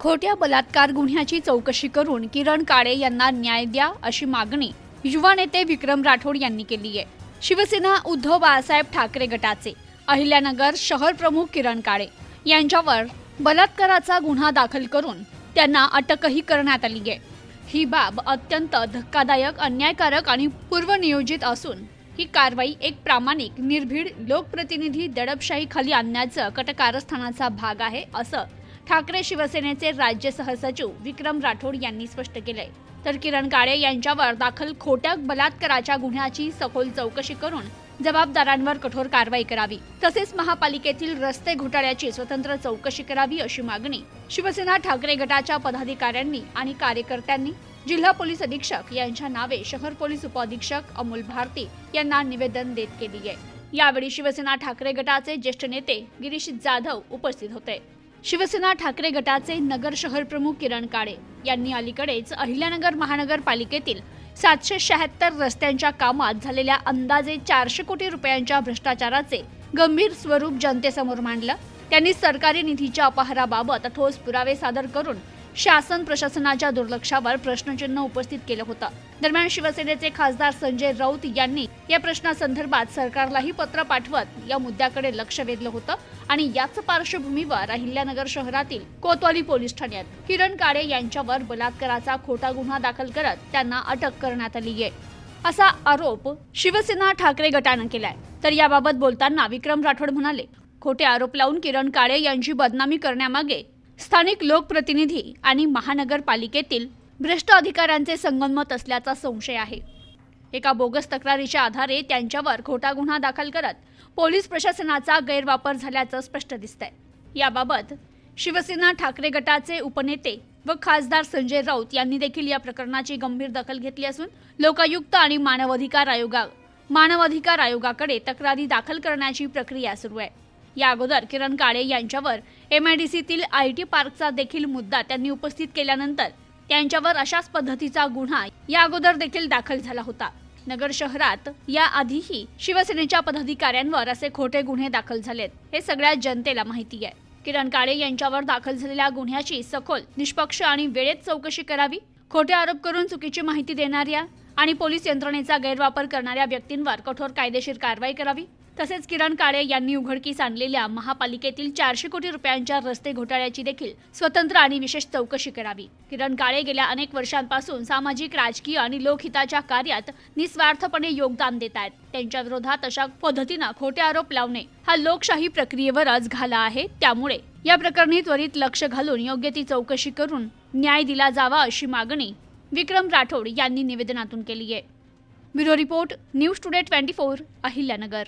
खोट्या बलात्कार गुन्ह्याची चौकशी करून किरण काळे यांना न्याय द्या अशी मागणी युवा नेते विक्रम राठोड यांनी केली आहे. शिवसेना उद्धव बाळासाहेब ठाकरे गटाचे अहिल्यानगर शहर प्रमुख किरण काळे यांच्यावर बलात्काराचा गुन्हा दाखल करून त्यांना अटकही करण्यात आली आहे. ही बाब अत्यंत धक्कादायक अन्यायकारक आणि पूर्वनियोजित असून ही कारवाई एक प्रामाणिक निर्भीड लोकप्रतिनिधी दडपशाहीखाली आणण्याचं कटकारस्थानाचा भाग आहे असं ठाकरे शिवसेनेचे राज्य सहसचिव विक्रम राठोड यांनी स्पष्ट केलंय. तर किरण काळे यांच्यावर दाखल खोट्या बलात्काराच्या गुन्ह्याची सखोल चौकशी करून जबाबदारांवर कठोर कारवाई करावी. तसेच महापालिकेतील रस्ते घोटाळ्याची स्वतंत्र चौकशी करावी अशी मागणी शिवसेना ठाकरे गटाच्या पदाधिकाऱ्यांनी आणि कार्यकर्त्यांनी जिल्हा पोलीस अधीक्षक यांच्या नावे शहर पोलीस उपअधीक्षक अमोल भारती यांना निवेदन देत केली आहे. यावेळी शिवसेना ठाकरे गटाचे ज्येष्ठ नेते गिरीश जाधव उपस्थित होते. शिवसेना ठाकरे गटाचे नगर शहर प्रमुख किरण काळे यांनी अलीकडेच अहिल्यानगर महानगरपालिकेतील सातशे शहात्तर रस्त्यांच्या कामात झालेल्या अंदाजे चारशे कोटी रुपयांच्या भ्रष्टाचाराचे गंभीर स्वरूप जनतेसमोर मांडलं. त्यांनी सरकारी निधीच्या अपहाराबाबत ठोस पुरावे सादर करून शासन प्रशासनाच्या दुर्लक्षावर प्रश्नचिन्ह उपस्थित केलं होतं. दरम्यान शिवसेनेचे खासदार संजय राऊत यांनी या प्रश्नासंदर्भात सरकारलाही पत्र पाठवत या मुद्द्याकडे लक्ष वेधलं होतं आणि याच पार्श्वभूमीवर अहिल्यानगर शहरातील कोतवाली पोलीस ठाण्यात किरण काळे यांच्यावर बलात्काराचा खोटा गुन्हा दाखल करत त्यांना अटक करण्यात आली आहे. असा आरोप शिवसेना ठाकरे गटानं केलाय. तर याबाबत बोलताना विक्रम राठोड म्हणाले खोटे आरोप लावून किरण काळे यांची बदनामी करण्यामागे स्थानिक लोकप्रतिनिधी आणि महानगरपालिकेतील भ्रष्ट अधिकाऱ्यांचे संगनमत असल्याचा संशय आहे. एका बोगस तक्रारीच्या आधारे त्यांच्यावर खोटा गुन्हा दाखल करत पोलीस प्रशासनाचा गैरवापर झाल्याचं स्पष्ट दिसतंय. याबाबत शिवसेना ठाकरे गटाचे उपनेते व खासदार संजय राऊत यांनी देखील या प्रकरणाची गंभीर दखल घेतली असून लोकायुक्त आणि मानवाधिकार आयोगा मानवाधिकार आयोगाकडे तक्रारी दाखल करण्याची प्रक्रिया सुरू आहे. या अगोदर किरण काळे यांच्यावर एमआयडीसीतील आय टी पार्कचा देखील मुद्दा त्यांनी उपस्थित केल्यानंतर त्यांच्यावर अशाच पद्धतीचा गुन्हा या अगोदर देखील दाखल झाला होता. नगर शहरात या आधीही शिवसेनेच्या पदाधिकाऱ्यांवर असे खोटे गुन्हे दाखल झालेत हे सगळ्या जनतेला माहिती आहे. किरण काळे यांच्यावर दाखल झालेल्या गुन्ह्याची सखोल निष्पक्ष आणि वेळेत चौकशी करावी खोटे आरोप करून चुकीची माहिती देणाऱ्या आणि पोलीस यंत्रणेचा गैरवापर करणाऱ्या व्यक्तींवर कठोर कायदेशीर कारवाई करावी तसेच किरण काळे यांनी उघडकीस आणलेल्या महापालिकेतील चारशे कोटी रुपयांच्या रस्ते घोटाळ्याची देखील स्वतंत्र आणि विशेष चौकशी करावी. किरण काळे गेल्या अनेक वर्षांपासून सामाजिक राजकीय आणि लोकहिताच्या कार्यात निस्वार्थपणे योगदान देत आहेत. त्यांच्या विरोधात अशा पद्धतीनं खोटे आरोप लावणे हा लोकशाही प्रक्रियेवरच घाला आहे. त्यामुळे या प्रकरणी त्वरित लक्ष घालून योग्य ती चौकशी करून न्याय दिला जावा अशी मागणी विक्रम राठोड यांनी निवेदनातून केली आहे bureau report news today twenty four Ahilyanagar.